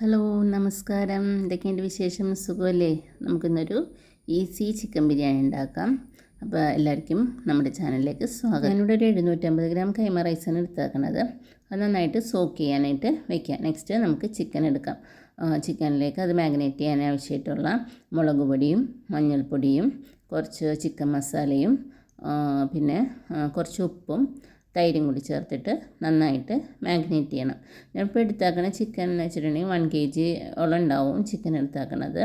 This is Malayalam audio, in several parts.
ഹലോ നമസ്കാരം. എന്തൊക്കെയുണ്ട് വിശേഷം? സുഖമല്ലേ? നമുക്കിന്നൊരു ഈസി ചിക്കൻ ബിരിയാണി ഉണ്ടാക്കാം. അപ്പോൾ എല്ലാവർക്കും നമ്മുടെ ചാനലിലേക്ക് സ്വാഗതം. ഞാനിവിടെ ഒരു എഴുന്നൂറ്റമ്പത് ഗ്രാം കൈമ റൈസാണ് എടുത്തേക്കണത്. അത് നന്നായിട്ട് സോക്ക് ചെയ്യാനായിട്ട് വെക്കാം നെക്സ്റ്റ് നമുക്ക് ചിക്കൻ എടുക്കാം. ചിക്കനിലേക്ക് അത് മാഗ്നേറ്റ് ചെയ്യാൻ ആവശ്യമായിട്ടുള്ള മുളക് പൊടിയും മഞ്ഞൾപ്പൊടിയും കുറച്ച് ചിക്കൻ മസാലയും പിന്നെ കുറച്ച് ഉപ്പും തൈരും കൂടി ചേർത്തിട്ട് നന്നായിട്ട് മാഗ്നേറ്റ് ചെയ്യണം. ഞാനിപ്പോൾ എടുത്താക്കണ ചിക്കൻ എന്ന് വെച്ചിട്ടുണ്ടെങ്കിൽ വൺ കെ ജി ഓളം ഉണ്ടാവും ചിക്കൻ എടുത്താക്കണത്.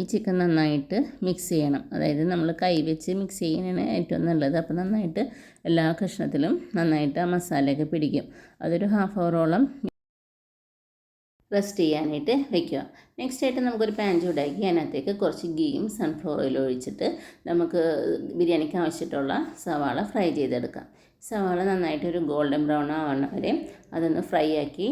ഈ ചിക്കൻ നന്നായിട്ട് മിക്സ് ചെയ്യണം. അതായത് നമ്മൾ കൈ വെച്ച് മിക്സ് ചെയ്യുന്നതാണ് ഏറ്റവും നല്ലത്. അപ്പോൾ നന്നായിട്ട് എല്ലാ കഷ്ണത്തിലും നന്നായിട്ട് ആ മസാലയൊക്കെ പിടിക്കും. അതൊരു ഹാഫ് അവറോളം റെസ്റ്റ് ചെയ്യാനായിട്ട് വെക്കുക. നെക്സ്റ്റ് ആയിട്ട് നമുക്കൊരു പാൻ ചൂടാക്കി അതിനകത്തേക്ക് കുറച്ച് ഗീയും സൺഫ്ലവർ ഓയിലും ഒഴിച്ചിട്ട് നമുക്ക് ബിരിയാണിക്ക് ആവശ്യമായിട്ടുള്ള സവാള ഫ്രൈ ചെയ്തെടുക്കാം. സവാള നന്നായിട്ട് ഒരു ഗോൾഡൻ ബ്രൗൺ ആവണ വരെ അതൊന്ന് ഫ്രൈ ആക്കി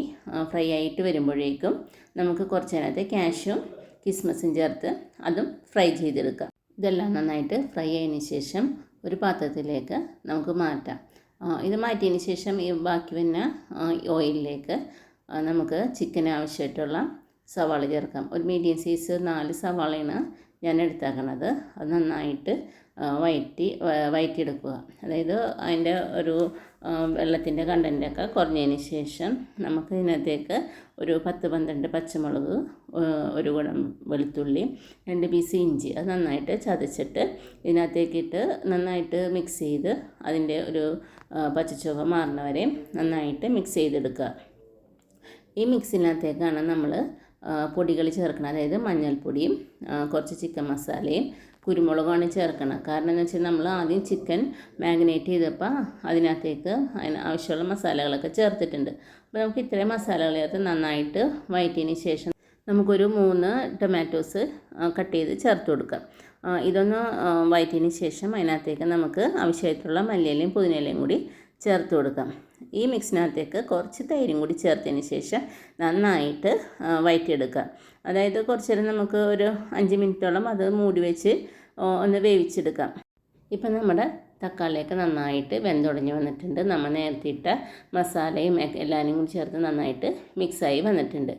ഫ്രൈ ആയിട്ട് വരുമ്പോഴേക്കും നമുക്ക് കുറച്ച് നേരത്തെ കാഷ്യും കിസ്മസും ചേർത്ത് അതും ഫ്രൈ ചെയ്തെടുക്കാം. ഇതെല്ലാം നന്നായിട്ട് ഫ്രൈ ആയതിന് ശേഷം ഒരു പാത്രത്തിലേക്ക് നമുക്ക് മാറ്റാം. ഇത് മാറ്റിയതിന് ശേഷം ഈ ബാക്കി വന്ന ഓയിലിലേക്ക് നമുക്ക് ചിക്കൻ ആവശ്യമായിട്ടുള്ള സവാള ചേർക്കാം. ഒരു മീഡിയം സൈസ് നാല് സവാളയാണ് ഞാൻ എടുത്താക്കണത്. അത് നന്നായിട്ട് വയറ്റി വയറ്റിയെടുക്കുക. അതായത് അതിന്റെ ഒരു വെള്ളത്തിന്റെ കണ്ടന്റൊക്കെ കുറഞ്ഞതിന് ശേഷം നമുക്ക് ഇതിനകത്തേക്ക് ഒരു പത്ത് പന്ത്രണ്ട് പച്ചമുളക് ഒരു കുടം വെളുത്തുള്ളി രണ്ട് പീസ് ഇഞ്ചി അത് നന്നായിട്ട് ചതച്ചിട്ട് ഇതിനകത്തേക്കിട്ട് നന്നായിട്ട് മിക്സ് ചെയ്ത് അതിന്റെ ഒരു പച്ചച്ചുവ മാറുന്നവരെ നന്നായിട്ട് മിക്സ് ചെയ്തെടുക്കുക. ഈ മിക്സിനകത്തേക്കാണ് നമ്മൾ പൊടികൾ ചേർക്കണം. അതായത് മഞ്ഞൾപ്പൊടിയും കുറച്ച് ചിക്കൻ മസാലയും കുരുമുളകാണ് ചേർക്കണം. കാരണം എന്ന് വെച്ചാൽ നമ്മൾ ആദ്യം ചിക്കൻ മാഗ്നേറ്റ് ചെയ്തപ്പോൾ അതിനകത്തേക്ക് അതിന് ആവശ്യമുള്ള മസാലകളൊക്കെ ചേർത്തിട്ടുണ്ട്. അപ്പോൾ നമുക്ക് ഇത്രയും മസാലകൾ ചേർത്ത് നന്നായിട്ട് വയറ്റിയതിന് ശേഷം നമുക്കൊരു മൂന്ന് ടൊമാറ്റോസ് കട്ട് ചെയ്ത് ചേർത്ത് കൊടുക്കാം. ഇതൊന്ന് വയറ്റിയതിന് ശേഷം അതിനകത്തേക്ക് നമുക്ക് ആവശ്യമായിട്ടുള്ള മല്ലിയിലയും പുതിനയിലയും കൂടി ചേർത്ത് കൊടുക്കാം. ഈ മിക്സിനകത്തേക്ക് കുറച്ച് തൈരും കൂടി ചേർത്തതിന് ശേഷം നന്നായിട്ട് വയറ്റിയെടുക്കാം അതായത് കുറച്ച് നേരം നമുക്ക് ഒരു അഞ്ച് മിനിറ്റോളം അത് മൂടി വെച്ച് ഒന്ന് വേവിച്ചെടുക്കാം. ഇപ്പം നമ്മുടെ തക്കാളിയൊക്കെ നന്നായിട്ട് വെന്തുടഞ്ഞ് വന്നിട്ടുണ്ട്. നമ്മൾ നേരത്തെ ഇട്ട മസാലയും എല്ലാവരും കൂടി ചേർത്ത് നന്നായിട്ട് മിക്സായി വന്നിട്ടുണ്ട്.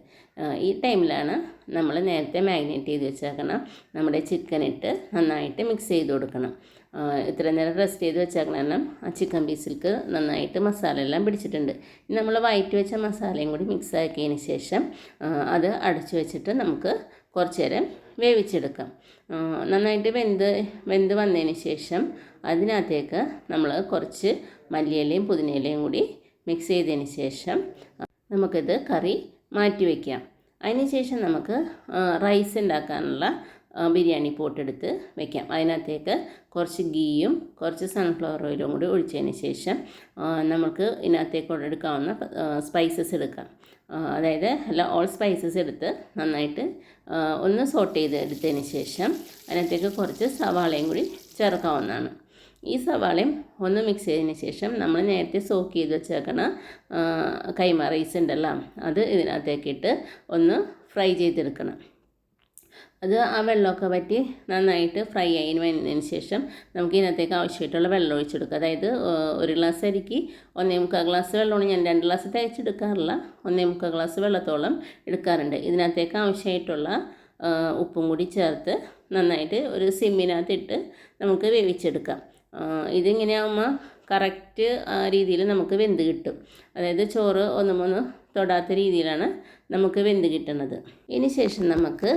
ഈ ടൈമിലാണ് നമ്മൾ നേരത്തെ മാഗ്നേറ്റ് ചെയ്ത് വെച്ചേക്കണം നമ്മുടെ ചിക്കൻ ഇട്ട് നന്നായിട്ട് മിക്സ് ചെയ്ത് കൊടുക്കണം. ഇത്ര നേരം റെസ്റ്റ് ചെയ്ത് വെച്ചാൽ കാരണം ആ ചിക്കൻ പീസിൽക്ക് നന്നായിട്ട് മസാല എല്ലാം പിടിച്ചിട്ടുണ്ട്. ഇനി നമ്മൾ വയറ്റ് വെച്ച മസാലയും കൂടി മിക്സ് ആക്കിയതിന് ശേഷം അത് അടച്ചു വെച്ചിട്ട് നമുക്ക് കുറച്ച് നേരം വേവിച്ചെടുക്കാം. നന്നായിട്ട് വെന്ത് വെന്ത് വന്നതിന് ശേഷം അതിനകത്തേക്ക് നമ്മൾ കുറച്ച് മല്ലിയിലയും പുതിനയിലയും കൂടി മിക്സ് ചെയ്തതിന് ശേഷം നമുക്കിത് കറി മാറ്റി വയ്ക്കാം അതിന് ശേഷം നമുക്ക് റൈസ് ഉണ്ടാക്കാനുള്ള ബിരിയാണി പോട്ടെടുത്ത് വെക്കാം. അതിനകത്തേക്ക് കുറച്ച് ഗീയും കുറച്ച് സൺഫ്ലവർ ഓയിലും കൂടി ഒഴിച്ചതിന് ശേഷം നമുക്ക് ഇതിനകത്തേക്ക് എടുക്കാവുന്ന സ്പൈസസ് എടുക്കാം. അതായത് അല്ല ഓൾ സ്പൈസസ് എടുത്ത് നന്നായിട്ട് ഒന്ന് സോട്ട് ചെയ്ത് എടുത്തതിന് ശേഷം അതിനകത്തേക്ക് കുറച്ച് സവാളയും കൂടി ചേർക്കാവുന്നതാണ്. ഈ സവാളയും ഒന്ന് മിക്സ് ചെയ്തതിന് ശേഷം നമ്മൾ നേരത്തെ സോക്ക് ചെയ്ത് വെച്ചേക്കണ കൈമ റൈസ് ഉണ്ടല്ലോ അത് ഇതിനകത്തേക്കിട്ട് ഒന്ന് ഫ്രൈ ചെയ്തെടുക്കണം. അത് ആ വെള്ളമൊക്കെ പറ്റി നന്നായിട്ട് ഫ്രൈ ആയതിന് വന്നതിന് ശേഷം നമുക്ക് ഇതിനകത്തേക്ക് ആവശ്യമായിട്ടുള്ള വെള്ളം ഒഴിച്ചെടുക്കുക അതായത് ഒരു ഗ്ലാസ് അരിക്ക് ഒന്നേ മുക്കാൽ ഗ്ലാസ് വെള്ളമാണ് ഞാൻ രണ്ട് ഗ്ലാസ് തേച്ചെടുക്കാറില്ല. ഒന്നേ മുക്കാൽ ഗ്ലാസ് വെള്ളത്തോളം എടുക്കാറുണ്ട്. ഇതിനകത്തേക്ക് ആവശ്യമായിട്ടുള്ള ഉപ്പും കൂടി ചേർത്ത് നന്നായിട്ട് ഒരു സിമ്മിനകത്തിട്ട് നമുക്ക് വേവിച്ചെടുക്കാം. ഇതിങ്ങനെയാകുമ്പോൾ കറക്റ്റ് രീതിയിൽ നമുക്ക് വെന്ത് കിട്ടും. അതായത് ചോറ് ഒന്നും ഒന്ന് തൊടാത്ത രീതിയിലാണ് നമുക്ക് വെന്ത് കിട്ടുന്നത്. ഇതിന് ശേഷം നമുക്ക്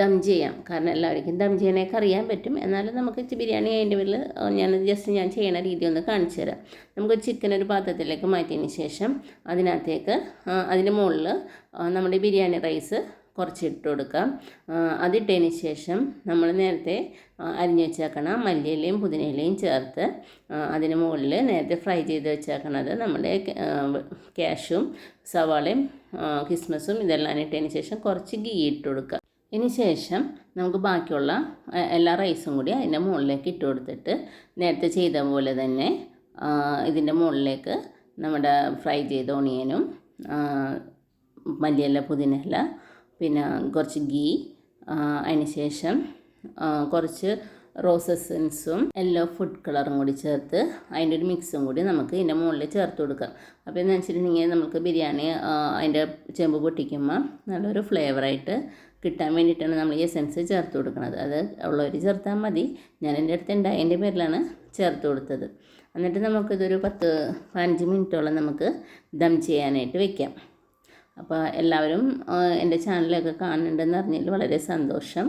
ദം ചെയ്യാം. കാരണം എല്ലാവർക്കും ദം ചെയ്യാനൊക്കെ അറിയാൻ പറ്റും. എന്നാലും നമുക്ക് ബിരിയാണി അതിന്റെ പേരിൽ ഞാൻ ജസ്റ്റ് ഞാൻ ചെയ്യണ രീതി ഒന്ന് കാണിച്ചു തരാം. നമുക്ക് ചിക്കൻ ഒരു പാത്രത്തിലേക്ക് മാറ്റിയതിന് ശേഷം അതിനകത്തേക്ക് അതിന്റെ മുകളിൽ നമ്മുടെ ബിരിയാണി റൈസ് കുറച്ച് ഇട്ട് കൊടുക്കാം. അതിട്ടതിന് ശേഷം നമ്മൾ നേരത്തെ അരിഞ്ഞു വെച്ചേക്കണ മല്ലിയിലയും പുതിനയിലയും ചേർത്ത് അതിന് മുകളിൽ നേരത്തെ ഫ്രൈ ചെയ്ത് വെച്ചേക്കണത് നമ്മുടെ ക്യാഷും സവാളയും കിസ്മസും ഇതെല്ലാം ഇട്ടതിന് ശേഷം കുറച്ച് ഗീ ഇട്ട് കൊടുക്കുക. ഇനി ശേഷം നമുക്ക് ബാക്കിയുള്ള എല്ലാ റൈസും കൂടി അതിന്റെ മുകളിലേക്ക് ഇട്ട് കൊടുത്തിട്ട് നേരത്തെ ചെയ്ത പോലെ തന്നെ ഇതിന്റെ മുകളിലേക്ക് നമ്മുടെ ഫ്രൈ ചെയ്ത ഓണിയനും മല്ലിയില പുതിനയില പിന്നെ കുറച്ച് ഗീ അതിന് ശേഷം കുറച്ച് റോസ് എസൻസും ഫുഡ് കളറും കൂടി ചേർത്ത് അതിന്റെ ഒരു മിക്സും കൂടി നമുക്ക് ഇതിന്റെ മുകളിൽ ചേർത്ത് കൊടുക്കാം. അപ്പോൾ എന്ന് വെച്ചിട്ടുണ്ടെങ്കിൽ നമുക്ക് ബിരിയാണി അതിന്റെ ചെമ്പ് പൊട്ടിക്കുമ്പോൾ നല്ലൊരു ഫ്ലേവറായിട്ട് കിട്ടാൻ വേണ്ടിയിട്ടാണ് നമ്മൾ ഈ എസൻസ് ചേർത്ത് കൊടുക്കുന്നത്. അത് ഉള്ളവർ ചേർത്താൽ മതി. ഞാൻ എന്റെ അടുത്ത് ഉണ്ടായതിന്റെ പേരിലാണ് ചേർത്ത് കൊടുത്തത്. എന്നിട്ട് നമുക്കിതൊരു പത്ത് പതിനഞ്ച് മിനിറ്റോളം നമുക്ക് ദം ചെയ്യാനായിട്ട് വെക്കാം. അപ്പോൾ എല്ലാവരും എന്റെ ചാനലൊക്കെ കാണുന്നുണ്ടെന്ന് അറിഞ്ഞതിൽ വളരെ സന്തോഷം.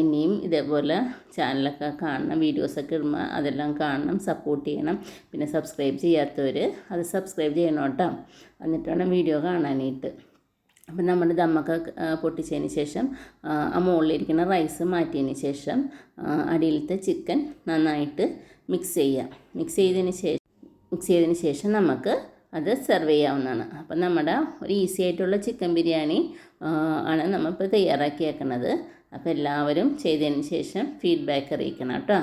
ഇനിയും ഇതേപോലെ ചാനലൊക്കെ കാണണം വീഡിയോസൊക്കെ ഇടുമ്പോൾ അതെല്ലാം കാണണം സപ്പോർട്ട് ചെയ്യണം. പിന്നെ സബ്സ്ക്രൈബ് ചെയ്യാത്തവർ അത് സബ്സ്ക്രൈബ് ചെയ്യണം കേട്ടോ. എന്നിട്ട് വേണം വീഡിയോ കാണാനായിട്ട്. അപ്പം നമ്മുടെ ദമ്മൊക്കെ പൊട്ടിച്ചതിന് ശേഷം ആ, മുകളിലിരിക്കുന്ന റൈസ് മാറ്റിയതിന് ശേഷം അടിയിലത്തെ ചിക്കൻ നന്നായിട്ട് മിക്സ് ചെയ്യുക മിക്സ് ചെയ്തതിന് ശേഷം മിക്സ് ചെയ്തതിന് ശേഷം നമുക്ക് അത് സെർവ് ചെയ്യാവുന്നതാണ്. അപ്പം നമ്മുടെ ഒരു ഈസി ആയിട്ടുള്ള ചിക്കൻ ബിരിയാണി ആണ് നമ്മളിപ്പോൾ തയ്യാറാക്കിയേക്കുന്നത് അപ്പോൾ എല്ലാവരും ചെയ്തതിന് ശേഷം ഫീഡ്ബാക്ക് അറിയിക്കണം കേട്ടോ.